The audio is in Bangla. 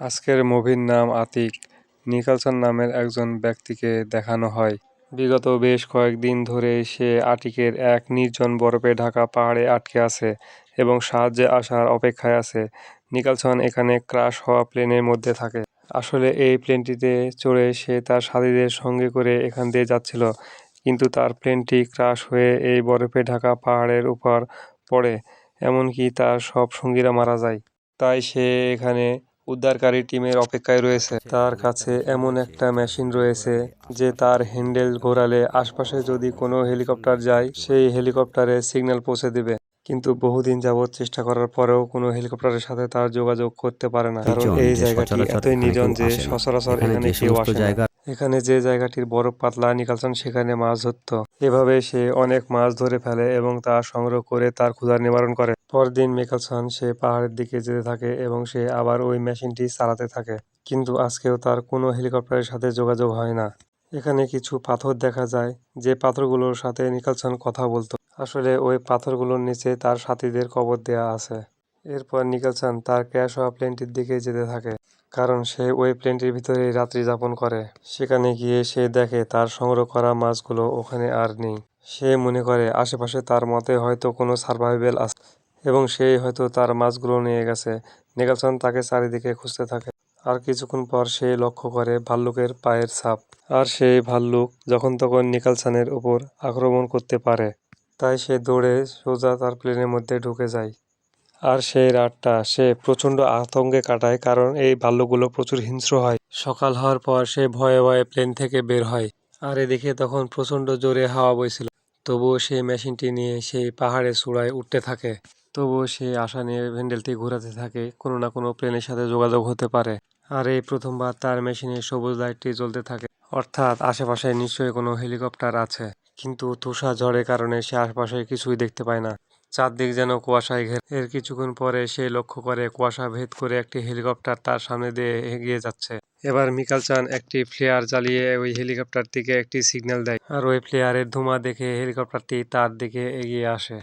আজকের মুভির নাম আতিক। নিকলসন নামের একজন ব্যক্তিকে দেখানো হয়। বিগত বেশ কয়েকদিন ধরে সে আটিকের এক নির্জন বরফে ঢাকা পাহাড়ে আটকে আছে এবং সাহায্যে আসার অপেক্ষায় আছে। নিকলসন এখানে ক্রাশ হওয়া প্লেনের মধ্যে থাকে। আসলে এই প্লেনটিতে চড়ে সে তার সাথীদের সঙ্গে করে এখান দিয়ে যাচ্ছিল, কিন্তু তার প্লেনটি ক্রাশ হয়ে এই বরফে ঢাকা পাহাড়ের উপর পড়ে, এমনকি তার সব সঙ্গীরা মারা যায়। তাই সে এখানে উদ্ধারকারী টিমের অপেক্ষায় রয়েছে। তার কাছে এমন একটা মেশিন রয়েছে যে তার হ্যান্ডেল ঘোরালে আশপাশে যদি কোনো হেলিকপ্টার যায় সেই হেলিকপ্টারে সিগন্যাল পৌঁছে দিবে। কিন্তু বহুদিন যাবৎ চেষ্টা করার পরেও কোনো হেলিকপ্টারের সাথে তার যোগাযোগ করতে পারে না। কারণ এই জায়গাটি এতই কেউ যে সচরাচর এখানে কেউ আসে না। এখানে যে জায়গাটির বরফ পাতলা নিকালসন সেখানে মাছ ধরতো। এভাবে সে অনেক মাছ ধরে ফেলে এবং তা সংগ্রহ করে তার ক্ষুধার নিবারণ করে। পরদিন মিকালসন সে পাহাড়ের দিকে যেতে থাকে এবং সে আবার ওই মেশিনটি চালাতে থাকে। কিন্তু আজকেও তার কোনো হেলিকপ্টারের সাথে যোগাযোগ হয় না। এখানে কিছু পাথর দেখা যায়, যে পাথরগুলোর সাথে নিকালসন কথা বলতো। আসলে ওই পাথরগুলোর নিচে তার সাথীদের কবর দেয়া আছে। এরপর নিকালসন তার ক্র্যাশ হওয়া প্লেনটির দিকে যেতে থাকে, কারণ সে ওই প্লেনটির ভিতরেই রাত্রি যাপন করে। সেখানে গিয়ে সে দেখে তার সংগ্রহ করা মাছগুলো ওখানে আর নেই। সে মনে করে, আশেপাশে তার মতে হয়তো কোনো সার্ভাইভেল আছে। এবং সেই হয়তো তার মাছগুলো নিয়ে গেছে। নিকালসন তাকে চারিদিকে খুঁজতে থাকে। আর কিছুক্ষণ পর সে লক্ষ্য করে ভাল্লুকের পায়ের ছাপ। আর সেই ভাল্লুক যখন তখন নিকালসনের উপর আক্রমণ করতে পারে, তাই সে দৌড়ে সোজা তার প্লেনের মধ্যে ঢুকে যায়। আর সেই রাতটা সে প্রচণ্ড আতঙ্কে কাটায়, কারণ এই ভাল্লুকগুলো প্রচুর হিংস্র হয়। সকাল হওয়ার পর সে ভয়ে ভয়ে প্লেন থেকে বের হয়। আর এদিকে তখন প্রচণ্ড জোরে হাওয়া বইছিল। তবুও সে মেশিনটি নিয়ে সেই পাহাড়ের চূড়ায় উঠতে থাকে। তবুও সে আশা নিয়ে ভ্যান্ডেলটি ঘোরাতে থাকে। কোনো না কোনো প্লেনের সাথে যোগাযোগ হতে পারে। আর এই প্রথমবার তার মেশিনে সবুজ লাইটটি জ্বলতে থাকে। অর্থাৎ আশেপাশে নিশ্চয়ই কোনো হেলিকপ্টার আছে। কিন্তু তুষার ঝড়ের কারণে সে আশেপাশে কিছুই দেখতে পায় না। চারদিক যেন কুয়াশায় ঘের। এর কিছুক্ষণ পরে সে লক্ষ্য করে কুয়াশা ভেদ করে একটি হেলিকপ্টার তার সামনে দিয়ে এগিয়ে যাচ্ছে। এবার মিকাল চান একটি ফ্লেয়ার জ্বালিয়ে ওই হেলিকপ্টারটিকে একটি সিগন্যাল দেয়। আর ওই ফ্লেয়ারের ধোঁয়া দেখে হেলিকপ্টারটি তার দিকে এগিয়ে আসে।